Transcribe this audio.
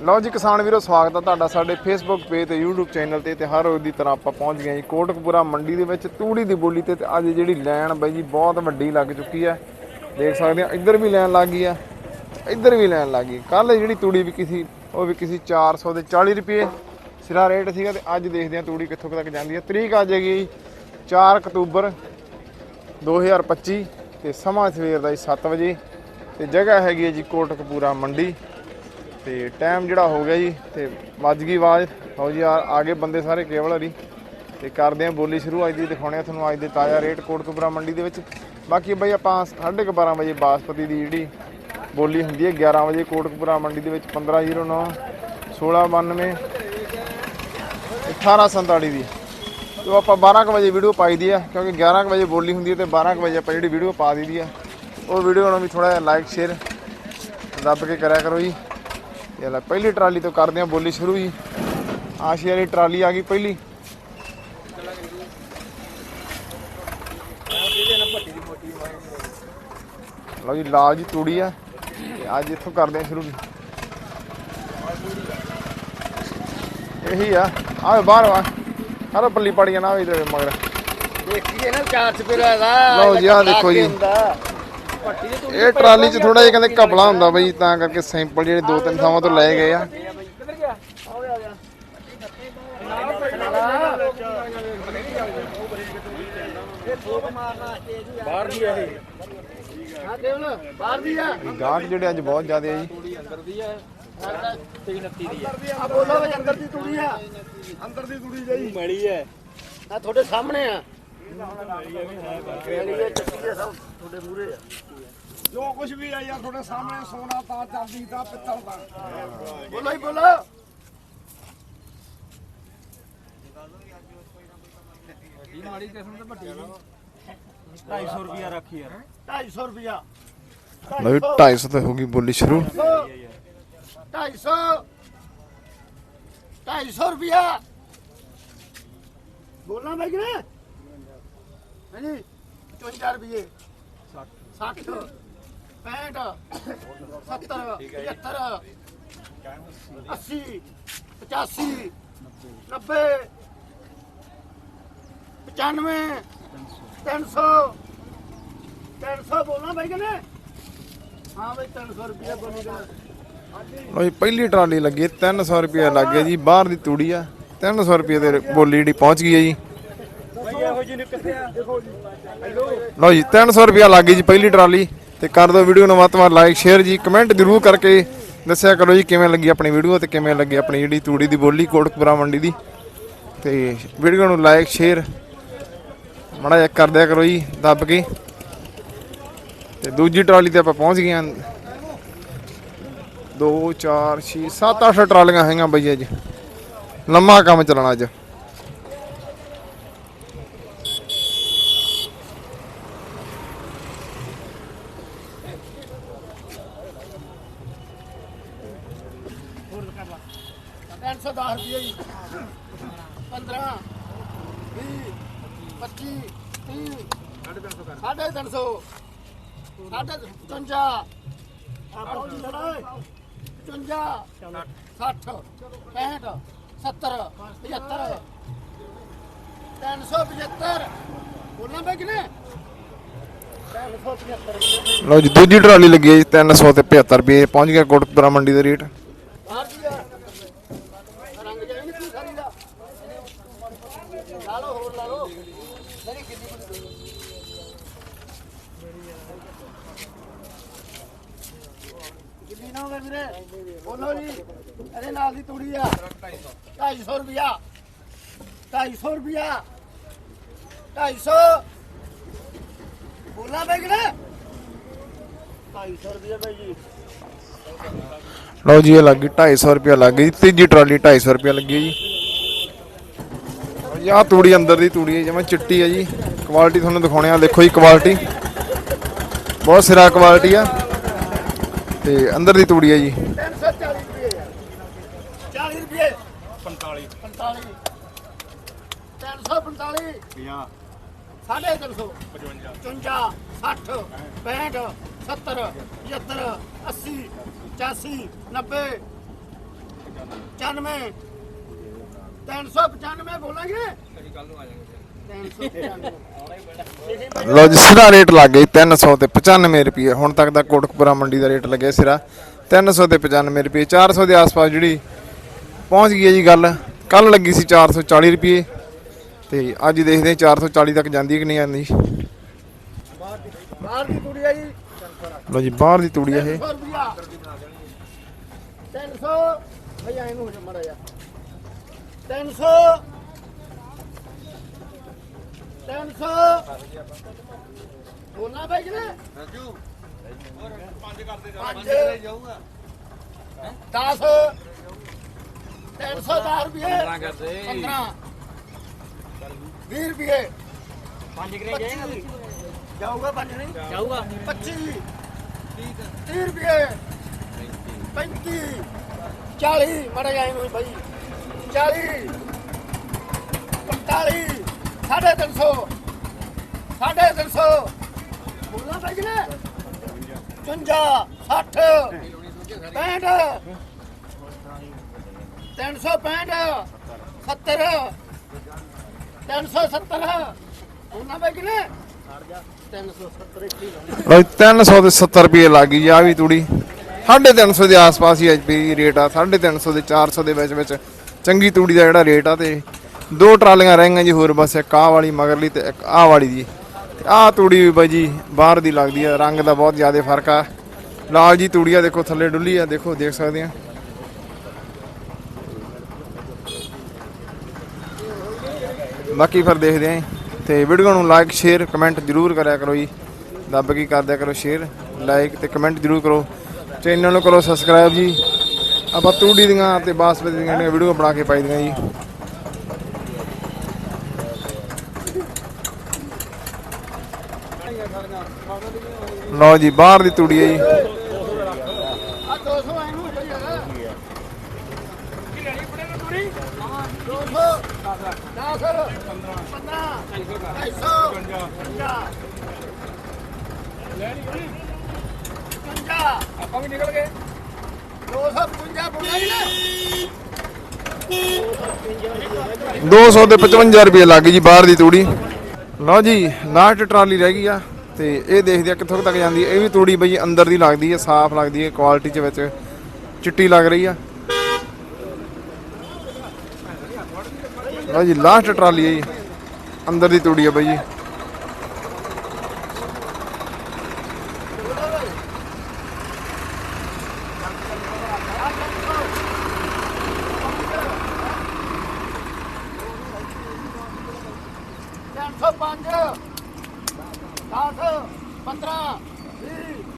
ਲਓ ਜੀ ਕਿਸਾਨ ਵੀਰੋ, ਸਵਾਗਤ ਹੈ ਤੁਹਾਡਾ ਸਾਡੇ ਫੇਸਬੁੱਕ ਪੇਜ ਤੇ, YouTube ਚੈਨਲ ਤੇ ਤੇ ਹਰ ਰੋਜ਼ ਦੀ ਤਰ੍ਹਾਂ ਆਪਾਂ ਪਹੁੰਚ ਗਏ ਜੀ ਕੋਟਕਪੂਰਾ ਮੰਡੀ ਦੇ ਵਿੱਚ, ਤੂੜੀ ਦੀ ਬੋਲੀ ਤੇ ਤੇ ਅੱਜ ਜਿਹੜੀ ਲੈਣ ਬਾਈ ਜੀ ਬਹੁਤ ਵੱਡੀ ਲੱਗ ਚੁੱਕੀ ਹੈ। ਦੇਖ ਸਕਦੇ ਆ ਇੱਧਰ ਵੀ ਲੈਣ ਲੱਗ ਗਈ ਆ ਇੱਧਰ ਵੀ ਲੈਣ ਲੱਗ ਗਈ ਕੱਲ ਜਿਹੜੀ ਤੂੜੀ ਵਿਕੀ ਸੀ, ਉਹ ਵਿਕੀ ਸੀ 400 ਦੇ 40 ਰੁਪਏ। ਸਿਰਾ ਰੇਟ ਸੀਗਾ ਤੇ ਅੱਜ ਦੇਖਦੇ ਆ ਤੂੜੀ ਕਿੱਥੋਂ ਤੱਕ ਜਾਂਦੀ ਹੈ। ਤਰੀਕ ਆ ਜਾਏਗੀ 4 ਅਕਤੂਬਰ 2025 ਤੇ ਸਮਾਂ ਸਵੇਰ ਦਾ ਜੀ 7 ਵਜੇ। ਤੇ ਜਗ੍ਹਾ ਹੈਗੀ ਹੈ ਜੀ ਕੋਟਕਪੂਰਾ ਮੰਡੀ। ਤੇ ਟਾਈਮ ਜਿਹੜਾ ਹੋ ਗਿਆ ਜੀ, ਤੇ ਵੱਜ ਗਈ ਆਵਾਜ਼। ਹੋ ਜੀ, ਆ ਗਏ ਬੰਦੇ ਸਾਰੇ ਕੇਵਲ ਹਰੀ। ਤੇ ਕਰਦੇ ਆ ਬੋਲੀ ਸ਼ੁਰੂ। ਅੱਜ ਦੀ ਦਿਖਾਉਣੇ ਆ ਤੁਹਾਨੂੰ, ਅੱਜ ਦੇ ਤਾਜ਼ਾ ਰੇਟ ਕੋਟਕਪੁਰਾ ਮੰਡੀ ਦੇ ਵਿੱਚ। ਬਾਕੀ ਬਈ ਆਪਾਂ 12:30 ਵਜੇ ਬਾਸਪਤੀ ਦੀ ਜਿਹੜੀ ਬੋਲੀ ਹੁੰਦੀ ਹੈ 11 ਵਜੇ ਕੋਟਕਪੁਰਾ ਮੰਡੀ ਦੇ ਵਿੱਚ 1509 1692 1847 ਦੀ। ਤੇ ਉਹ ਆਪਾਂ 12 ਕੁ ਵਜੇ ਵੀਡੀਓ ਪਾਈ ਦੀ ਆ ਕਿਉਂਕਿ 11 ਕੁ ਵਜੇ ਬੋਲੀ ਹੁੰਦੀ ਹੈ ਤੇ 12 ਕੁ ਵਜੇ ਆਪਾਂ ਜਿਹੜੀ ਵੀਡੀਓ ਪਾ ਦਈਦੀ ਆ ਉਹ ਵੀਡੀਓ ਨੂੰ ਵੀ ਥੋੜਾ ਜਿਹਾ ਲਾਈਕ ਸ਼ੇਅਰ ਦੱਬ ਕੇ ਕਰਿਆ ਕਰੋ ਜੀ। ਇਹ ਲੈ ਪਹਿਲੀ ਟਰਾਲੀ ਤੋਂ ਕਰਦੇ ਆ ਬੋਲੀ ਸ਼ੁਰੂ ਜੀ। ਆਸ਼ੀ ਵਾਲੀ ਟਰਾਲੀ ਆ ਗਈ ਪਹਿਲੀ। ਲਓ ਜੀ ਲਾਲ ਜੀ ਤੂੜੀ ਆ। ਤੇ ਅੱਜ ਇੱਥੋਂ ਕਰਦੇ ਆ ਸ਼ੁਰੂ ਇਹੀ ਆ। ਆ ਬਾਹਰ ਆ। ਹਰ ਪੱਲੀ ਪੜੀਆਂ ਨਾ ਇਧਰ ਮਗਰ। ਦੇਖੀਏ ਨਾ ਚਾਰ ਚਪੇਰਾ ਦਾ। ਲਓ ਜੀ, ਆਹ ਦੇਖੋ ਜੀ। ਇਹ ਟਰਾਲੀ 'ਚ ਥੋੜਾ ਜਿਹਾ ਕਹਿੰਦੇ ਘਪਲਾ ਹੁੰਦਾ ਬਈ ਤਾਂ ਕਰਕੇ ਸੈਂਪਲ ਜਿਹੜੇ ਦੋ ਤਿੰਨ ਥਾਵਾਂ ਤੋਂ ਲਏ ਗਏ ਆ। ਕਿੱਧਰ ਗਿਆ ਆਵੇ ਆ ਗਿਆ ਬਾਹਰ ਦੀ ਆ ਇਹ। ਹਾਂ ਦੇਵਲ ਬਾਹਰ ਦੀ ਆ ਗਾਹਕ ਜਿਹੜੇ ਅੱਜ ਬਹੁਤ ਜ਼ਿਆਦੇ ਆ ਜੀ। ਅੰਦਰ ਦੀ ਆ 329 ਦੀ ਆ। ਆ ਬੋਲੋ ਵੀ ਅੰਦਰ ਦੀ ਤੂੜੀ ਆ। ਅੰਦਰ ਦੀ ਤੂੜੀ ਜਾਈ ਮੜੀ ਹੈ ਆ ਤੁਹਾਡੇ ਸਾਹਮਣੇ ਆ। ਮੈਲੀ ਹੈ ਚੱਕੀ ਹੈ ਸਭ ਤੁਹਾਡੇ ਮੂਰੇ ਆ ਜੋ ਕੁਝ ਵੀ ਆ ਯਾਰ ਤੁਹਾਡੇ ਸਾਹਮਣੇ ਸੋਨਾ ਤਾਂ ਚਾਂਦੀ ਦਾ ਪਿੱਤਲ ਦਾ ਬੋਲੋ ਹੀ ਬੋਲੋ। ਢਾਈ ਸੌ ਰੁਪਿਆ ਰੱਖੀ ਯਾਰ। 250 ਰੁਪਿਆ ਲਓ ਜੀ 250 ਤੇ ਹੋ ਗਈ ਬੋਲੀ ਸ਼ੁਰੂ। 250 250 ਰੁਪਿਆ ਬੋਲਣਾ ਮੈਂ ਕਿ ਹਾਂਜੀ 55 ਰੁਪਏ 60 60 65 70 75 80 85 90 95 300 300 ਬੋਲਣਾ ਭਾਈ ਕਿ ਹਾਂ ਭਾਈ 300 ਰੁਪਏ ਬੋਲੂਗਾ ਲਓ ਜੀ ਪਹਿਲੀ ਟਰਾਲੀ ਲੱਗੀ ਹੈ, 300 ਰੁਪਏ ਲੱਗ ਜੀ ਬਾਹਰ ਦੀ ਤੂੜੀ ਆ। 300 ਰੁਪਏ ਦੇ ਬੋਲੀ ਜਿਹੜੀ ਪਹੁੰਚ ਗਈ ਹੈ ਜੀ। ਲਓ ਜੀ 300 ਰੁਪਏ ਲੱਗ ਗਈ ਜੀ ਪਹਿਲੀ ਟਰਾਲੀ ਤੇ ਕਰ ਦਿਓ ਵੀਡੀਓ ਨੂੰ ਵੱਧ ਤੋਂ ਵੱਧ ਲਾਈਕ ਸ਼ੇਅਰ ਜੀ ਕਮੈਂਟ ਜ਼ਰੂਰ ਕਰਕੇ ਦੱਸਿਆ ਕਰੋ ਜੀ ਕਿਵੇਂ ਲੱਗੀ ਆਪਣੀ ਵੀਡੀਓ ਤੇ ਕਿਵੇਂ ਲੱਗੀ ਆਪਣੀ ਜਿਹੜੀ ਤੂੜੀ ਦੀ ਬੋਲੀ ਕੋਟਕਪੁਰਾ ਮੰਡੀ ਦੀ। ਤੇ ਵੀਡੀਓ ਨੂੰ ਲਾਈਕ ਸ਼ੇਅਰ ਮਾੜਾ ਜਿਹਾ ਕਰ ਦਿਆ ਕਰੋ ਜੀ, ਦੱਬ ਕੇ। ਤੇ ਦੂਜੀ ਟਰਾਲੀ ਤੇ ਆਪਾਂ ਪਹੁੰਚ ਗਏ ਹਾਂ। 2 4 6 7 8 ਟਰਾਲੀਆਂ ਹੈਗੀਆਂ ਬਈ ਅੱਜ। ਲੰਮਾ ਕੰਮ ਚੱਲਣਾ ਅੱਜ ਤਿੰਨ ਸੌ ਦਸ ਰੁਪਏ ਜੀ 15 20 25 30 ਸਾਢੇ ਤਿੰਨ ਸੌ, ਸਾਢੇ 55 ਆਪਾਂ ਜੀ ਲੜਾ 55 60 65 70 75 375 ਬੋਲਣਾ ਬਈ ਕਿਨੇ? ਲਓ ਜੀ, ਦੂਜੀ ਟਰਾਲੀ ਲੱਗੀ ਹੈ ਜੀ 300 ਤੇ 75 ਰੁਪਏ ਪਹੁੰਚ ਗਿਆ ਕੋਟਕਪੁਰਾ ਮੰਡੀ ਦਾ ਰੇਟ ਬਾਹਰ ਦੀ ਆ ਰੰਗ ਜਾਈ ਨਹੀਂ ਕੋਈ ਸਾਰੀ ਦਾ ਲਾ ਲਓ ਹੋਰ ਲਾ ਲਓ ਨਹੀਂ ਕਿੰਨੀ ਕਿੰਨੀ ਨਾ ਹੋਵੇ ਵੀਰੇ ਬੋਲੋ ਜੀ ਇਹਦੇ ਨਾਲ ਦੀ ਤੂੜੀ ਆ 250 ਰੁਪਿਆ 250 ਰੁਪਿਆ 250 ਬੋਲਾ ਬਈ ਕਿਹੜਾ 250 ਰੁਪਿਆ ਬਾਈ ਜੀ ਲਓ ਜੀ ਇਹ ਲੱਗ 250 ਰੁਪਏ ਲੱਗ ਗਈ, ਤੀਜੀ ਟਰਾਲੀ 250 ਰੁਪਏ ਲੱਗੀ ਜੀ। ਆਹ ਤੂੜੀ ਅੰਦਰ ਦੀ ਤੂੜੀ ਹੈ ਜਿਵੇਂ ਚਿੱਟੀ ਹੈ ਜੀ। ਕੁਆਲਿਟੀ ਤੁਹਾਨੂੰ ਦਿਖਾਉਣੇ ਆ। ਦੇਖੋ ਜੀ ਕੁਆਲਿਟੀ ਬਹੁਤ ਸਿਰਾ ਕੁਆਲਿਟੀ ਆ। ਤੇ ਅੰਦਰ ਦੀ ਤੂੜੀ ਹੈ ਜੀ। 340 ਰੁਪਏ। 40 ਰੁਪਏ 45 45 345 50 ਸਾਢੇ 300 55 60 65 70 75 80 85 90 95 395 ਬੋਲਾਂਗੇ ਕਦੀ ਕੱਲ ਨੂੰ ਆ ਜਾਵਾਂਗੇ 395 ਲਓ ਜੀ ਸਿਰਾ ਰੇਟ ਲੱਗ ਗਈ 300 ਤੇ 95 ਰੁਪਏ। ਹੁਣ ਤੱਕ ਦਾ ਕੋਟਕਪੁਰਾ ਮੰਡੀ ਦਾ ਰੇਟ ਲੱਗਿਆ ਸਿਰਾ। 300 ਤੇ 95 ਰੁਪਏ 400 ਦੇ ਆਸ-ਪਾਸ ਜਿਹੜੀ ਪਹੁੰਚ ਗਈ ਹੈ ਜੀ ਗੱਲ। ਕੱਲ ਲੱਗੀ ਸੀ 440 ਰੁਪਏ। ਤੇ ਅੱਜ ਦੇਖਦੇ ਹਾਂ 440 ਤੱਕ ਜਾਂਦੀ ਕਿ ਨਹੀਂ ਜਾਂਦੀ। ਬਾਹਰ ਦੀ ਤੂੜੀ ਆ ਜੀ। ਲਓ ਜੀ ਬਾਹਰ ਦੀ ਤੂੜੀ ਹੈ ਇਹ। 300 ਰੁਪਿਆ 300 ਭਈਆ ਇਹਨੂੰ ਹੋ ਜਾ ਮੜਾ ਜਾ 300 300 ਬੋਲਣਾ ਭਾਈ ਜੀ ਰਾਜੂ। ਪੰਜ। ਕਰਦੇ ਜਾ ਜਾਊਗਾ। 10 310 ਰੁਪਏ। 15 ਕਰਦੇ। 15 20 ਰੁਪਏ। 5 ਗਰੇ ਜਾਏਗਾ ਜਾਊਗਾ 5 ਨਹੀਂ? ਜਾਊਗਾ। 25 30 ਰੁਪਏ। 35 40 ਮੜਾ ਜਾਏ ਨੂੰ ਭਾਈ 40 45 ਸਾਢੇ ਤਿੰਨ ਸੌ, ਸਾਢੇ ਤਿੰਨ ਭਾਈ ਨੇ? 55 60 65 365 70 370 ਬੋਲਣਾ ਭਾਈ ਨੇ? 370 ਦੇ 70 ਰੁਪਏ ਲੱਗ ਗਈ ਆ ਵੀ ਤੂੜੀ। 350 ਦੇ ਆਸ-ਪਾਸ ਹੀ ਅੱਜ ਵੀ ਰੇਟ ਆ 350 ਦੇ 400 ਦੇ ਵਿੱਚ ਵਿੱਚ ਚੰਗੀ ਤੂੜੀ ਦਾ ਜਿਹੜਾ ਰੇਟ ਆ ਤੇ ਦੋ ਟਰਾਲੀਆਂ ਰਹਿ ਜੀ, ਹੋਰ ਬਸ ਇੱਕ ਆਹ ਵਾਲੀ ਮਗਰਲੀ ਤੇ ਇੱਕ ਆਹ ਵਾਲੀ ਜੀ। ਤੇ ਆਹ ਤੂੜੀ ਵੀ ਬਾਈ ਜੀ ਬਾਹਰ ਦੀ ਲੱਗਦੀ ਆ, ਰੰਗ ਦਾ ਬਹੁਤ ਜ਼ਿਆਦਾ ਫ਼ਰਕ ਆ। ਲਾਲ ਜੀ ਤੂੜੀ ਆ, ਦੇਖੋ ਥੱਲੇ ਡੁੱਲੀ ਆ, ਦੇਖੋ, ਦੇਖ ਸਕਦੇ ਆ। ਬਾਕੀ ਫਿਰ ਦੇਖਦੇ ਆਂ ਤੇ ਵੀਡੀਓ ਨੂੰ ਲਾਈਕ ਸ਼ੇਅਰ ਕਮੈਂਟ ਜਰੂਰ ਕਰਿਆ ਕਰੋ ਜੀ। ਦੱਬ ਕੇ ਕਰ ਦਿਆ ਕਰੋ ਸ਼ੇਅਰ ਲਾਈਕ ਤੇ ਕਮੈਂਟ ਜਰੂਰ ਕਰੋ। ਚੈਨਲ ਨੂੰ ਕਰੋ ਸਬਸਕ੍ਰਾਈਬ ਜੀ। ਆਪਾਂ ਤੂੜੀ ਦੀਆਂ ਤੇ ਬਾਸਮਤੀ ਦੀਆਂ ਜਿਹੜੀਆਂ ਵੀਡੀਓ ਬਣਾ ਕੇ ਪਾਈ ਦੀਆਂ ਜੀ। ਲਓ ਜੀ, ਬਾਹਰ ਦੀ ਤੂੜੀ ਹੈ ਜੀ। ਆਪਾਂ ਵੀ ਨਿਕਲ ਗਏ। 200 ਦੇ 55 ਰੁਪਏ ਲੱਗ ਗਈ ਜੀ ਬਾਹਰ ਦੀ ਤੂੜੀ। ਲਓ ਜੀ, ਲਾਸਟ ਟਰਾਲੀ ਰਹਿ ਗਈ ਆ ਤੇ ਇਹ ਦੇਖਦੇ ਆ ਕਿੱਥੋਂ ਕੁ ਤੱਕ ਜਾਂਦੀ ਹੈ। ਇਹ ਵੀ ਤੂੜੀ ਬਈ ਅੰਦਰ ਦੀ ਲੱਗਦੀ ਹੈ, ਸਾਫ਼ ਲੱਗਦੀ ਹੈ ਕੁਆਲਿਟੀ ਚ ਵਿੱਚ ਚਿੱਟੀ ਲੱਗ ਰਹੀ ਆ। ਲਓ ਜੀ, ਲਾਸਟ ਟਰਾਲੀ ਹੈ ਜੀ। ਅੰਦਰ ਦੀ ਤੂੜੀ ਆ ਬਈ ਜੀ।